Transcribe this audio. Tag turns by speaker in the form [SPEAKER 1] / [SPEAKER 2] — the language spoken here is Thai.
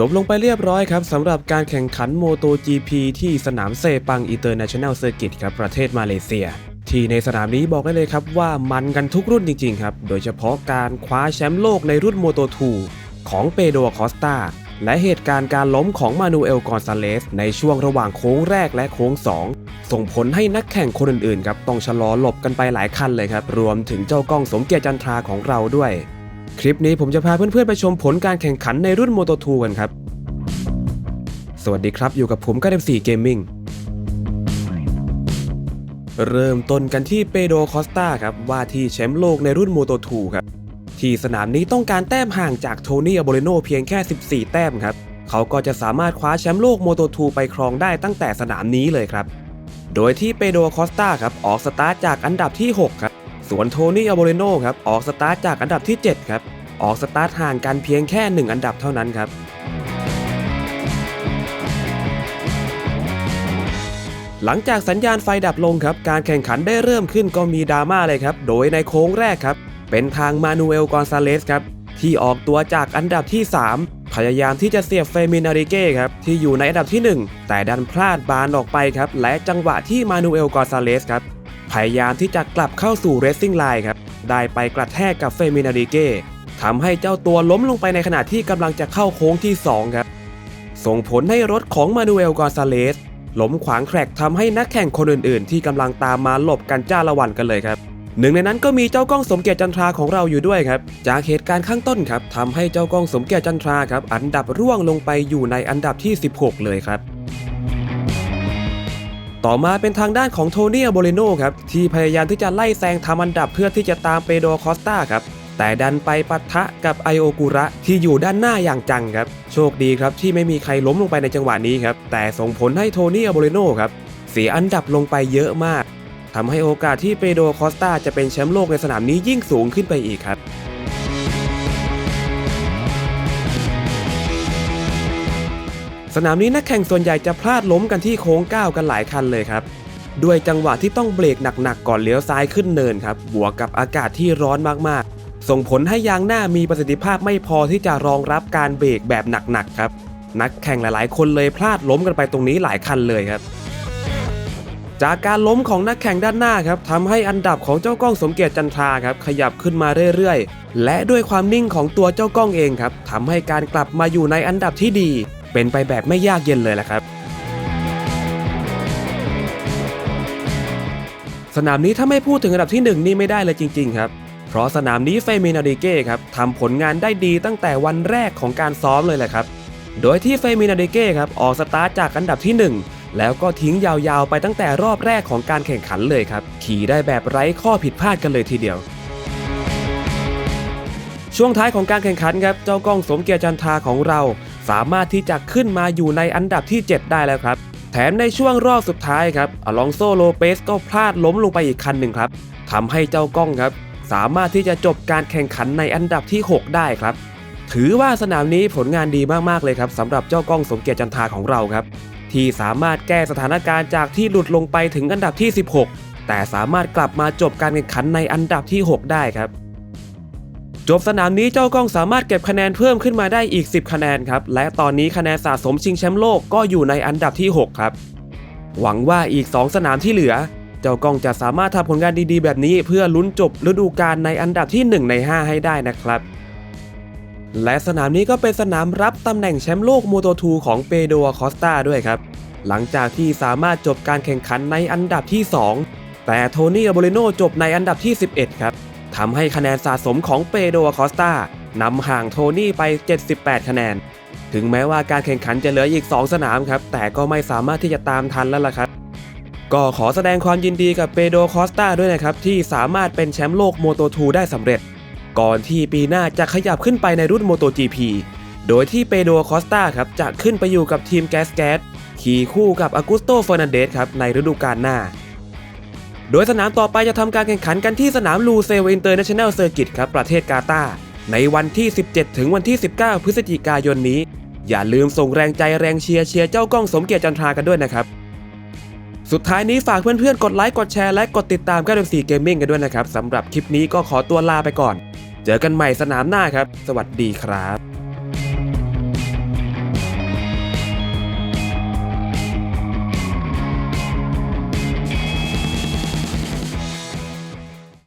[SPEAKER 1] จบลงไปเรียบร้อยครับสำหรับการแข่งขันโมโต GP ที่สนามเซปังอินเตอร์เนชั่นแนลเซอร์กิตครับประเทศมาเลเซีย ที่ในสนามนี้บอกได้เลยครับว่ามันกันทุกรุ่นจริงๆครับ โดยเฉพาะการคว้าแชมป์โลกในรุ่นโมโต2ของเปโดคอสตาและเหตุการณ์การล้มของมานูเอลกอนซาเลส ในช่วงระหว่างโค้งแรกและโค้ง 2 ส่งผลให้นักแข่งคนอื่นๆครับต้องชะลอหลบกันไปหลายคันเลยครับรวมถึงเจ้ากล้องสมเกียรติจันทราของเราด้วย คลิปนี้ผมจะพาเพื่อนๆไปชมผลการแข่งขันในรุ่นโมโต2กันครับ สวัสดีครับอยู่กับผมก็เดมสี่เกมมิ่งเริ่มต้นกันที่เปโดคอสตาครับว่าที่แชมป์โลกในรุ่นโมโต2ครับที่สนามนี้ต้องการแต้มห่างจากโทนี่อโบเรโนเพียงแค่ 14 แต้มครับ เขาก็จะสามารถคว้าแชมป์โลกโมโต2ไปครองได้ตั้งแต่สนามนี้เลยครับ โดยที่เปโดคอสตาครับออกสตาร์ทจากอันดับที่ 6 ครับ ส่วนโทนี่อาโบเรโนครับออกสตาร์ทจากอันดับที่ 7 ครับ ออกสตาร์ทห่างกันเพียงแค่ 1 อันดับเท่านั้นครับหลังจากสัญญาณไฟดับลงครับ การแข่งขันได้เริ่มขึ้นก็มีดราม่าเลยครับ โดยในโค้งแรกครับ เป็นทางมานูเอล กอนซาเลสครับ ที่ออกตัวจากอันดับที่ 3 พยายามที่จะเสียบเฟมินาริเก้ครับ ที่อยู่ในอันดับที่ 1 แต่ดันพลาดบานออกไปครับ และจังหวะที่มานูเอล กอนซาเลสครับ พยายามที่จะกลับเข้าสู่เรซซิ่งไลน์ครับได้ไปกระแทกกับเฟมินาริเก้ทำให้เจ้าตัวล้มลงไปในขณะที่กำลังจะเข้าโค้งที่ 2 ครับ ส่งผลให้รถของมานูเอลกอนซาเลสล้มขวางแทร็กทำให้นักแข่งคนอื่นๆ ที่กำลังตามมาหลบกันจ้าละวันกันเลยครับหนึ่งในนั้นก็มีเจ้ากล้องสมเกียรติจันทราของเราอยู่ด้วยครับ จากเหตุการณ์ข้างต้นครับทำให้เจ้ากล้องสมเกียรติจันทราครับ อันดับร่วงลงไปอยู่ในอันดับที่ 16 เลยครับ ต่อมาเป็นทางด้านของโทนี่อโบเรโนครับที่พยายามที่จะไล่แซงทำอันดับเพื่อที่จะตามเปโดคอสตาครับแต่ดันไปปะทะกับไอโอกุระที่อยู่ด้านหน้าอย่างจังครับ โชคดีครับที่ไม่มีใครล้มลงไปในจังหวะนี้ครับ แต่ส่งผลให้โทนี่อโบเรโนครับเสียอันดับลงไปเยอะมากทำให้โอกาสที่เปโดคอสตาจะเป็นแชมป์โลกในสนามนี้ยิ่งสูงขึ้นไปอีกครับ สนามนี้นักแข่งส่วนใหญ่จะพลาดล้มกันที่โค้ง9กันหลายคันเลยครับ ด้วยจังหวะที่ต้องเบรกหนักๆก่อนเลี้ยวซ้ายขึ้นเนินครับ บวกกับอากาศที่ร้อนมากๆ ส่งผลให้ยางหน้ามีประสิทธิภาพไม่พอที่จะรองรับการเบรกแบบหนักๆครับ นักแข่งหลายๆ คนเลยพลาดล้มกันไปตรงนี้หลายคันเลยครับ จากการล้มของนักแข่งด้านหน้าครับทำให้อันดับของเจ้ากล้องสมเกียรติจันทราครับขยับขึ้นมาเรื่อยๆ และด้วยความนิ่งของตัวเจ้ากล้องเองครับทำให้การกลับมาอยู่ในอันดับที่ดี เป็นไปแบบไม่ยากเย็นเลยแหละครับ สนามนี้ถ้าไม่พูดถึงอันดับที่ 1 นี่ไม่ได้เลยจริง ๆ ครับ เพราะสนามนี้เฟมินาดิเก้ครับทำผลงานได้ดีตั้งแต่วันแรกของการซ้อมเลยแหละครับ โดยที่เฟมินาดิเก้ครับออกสตาร์ทจากอันดับที่ 1แล้วก็ทิ้งยาวๆ ไปตั้งแต่รอบแรกของการแข่งขันเลยครับ ขี่ได้แบบไร้ข้อผิดพลาดกันเลยทีเดียว ช่วงท้ายของการแข่งขันครับ เจ้ากล้องสมเกียรติจันทาของเรา สามารถที่จะขึ้นมาอยู่ในอันดับที่ 7 ได้แล้วครับแถมในช่วงรอบสุดท้ายครับอลองโซโลเปสก็พลาดล้มลงไปอีกคันหนึ่งครับทำให้เจ้ากล้องครับ สามารถที่จะจบการแข่งขันในอันดับที่ 6 ได้ครับ ถือว่าสนามนี้ผลงานดีมากๆเลยครับสำหรับเจ้ากล้องสมเกียรติจันทาของเราครับ ที่สามารถแก้สถานการณ์จากที่หลุดลงไปถึงอันดับที่ 16 แต่สามารถกลับมาจบการแข่งขันในอันดับที่ 6 ได้ครับ จบสนามนี้เจ้ากล้องสามารถเก็บคะแนนเพิ่มขึ้นมาได้อีก 10 คะแนนครับ และตอนนี้คะแนนสะสมชิงแชมป์โลกก็อยู่ในอันดับที่ 6 ครับ หวังว่าอีก 2 สนามที่เหลือ เจ้ากล้องจะสามารถทำผลงานดีๆ แบบนี้ เพื่อลุ้นจบฤดูกาลในอันดับที่ 1 ใน 5 ให้ได้นะครับ และสนามนี้ก็เป็นสนามรับตำแหน่งแชมป์โลกโมโต2ของเปโดคอสตาด้วยครับ หลังจากที่สามารถจบการแข่งขันในอันดับที่ 2 แต่โทนี่อาโบเรโนจบในอันดับที่ 11 ครับ ทำให้คะแนนสะสมของเปโดคอสตานำห่างโทนี่ไป 78 คะแนน ถึงแม้ว่าการแข่งขันจะเหลืออีก 2 สนามครับ แต่ก็ไม่สามารถที่จะตามทันแล้วล่ะครับ ก็ขอแสดงความยินดีกับเปโดคอสตาด้วยนะครับ ที่สามารถเป็นแชมป์โลกโมโต2ได้สำเร็จ ก่อนที่ปีหน้าจะขยับขึ้นไปในรุ่น MotoGP โดยที่เปโดคอสตาครับจะขึ้นไปอยู่กับทีมแกสแกสขี่คู่กับอากุสโตเฟอร์นันเดสครับในฤดูกาลหน้า โดยสนามต่อไปจะทำการแข่งขันกันที่สนามลูเซลอินเตอร์เนชั่นแนลเซอร์กิตครับประเทศกาตาร์ในวันที่ 17 ถึงวันที่ 19 พฤศจิกายนนี้ อย่าลืมส่งแรงใจแรงเชียร์เชียร์เจ้ากล้องสมเกียรติจันทรากันด้วยนะครับ สุดท้ายนี้ฝากเพื่อนๆ กดไลค์กดแชร์และกดติดตามก้าวสีเกมมิ่งกันด้วยนะครับสำหรับคลิปนี้ก็ขอตัวลาไปก่อน เจอกันใหม่สนามหน้าครับ สวัสดีครับ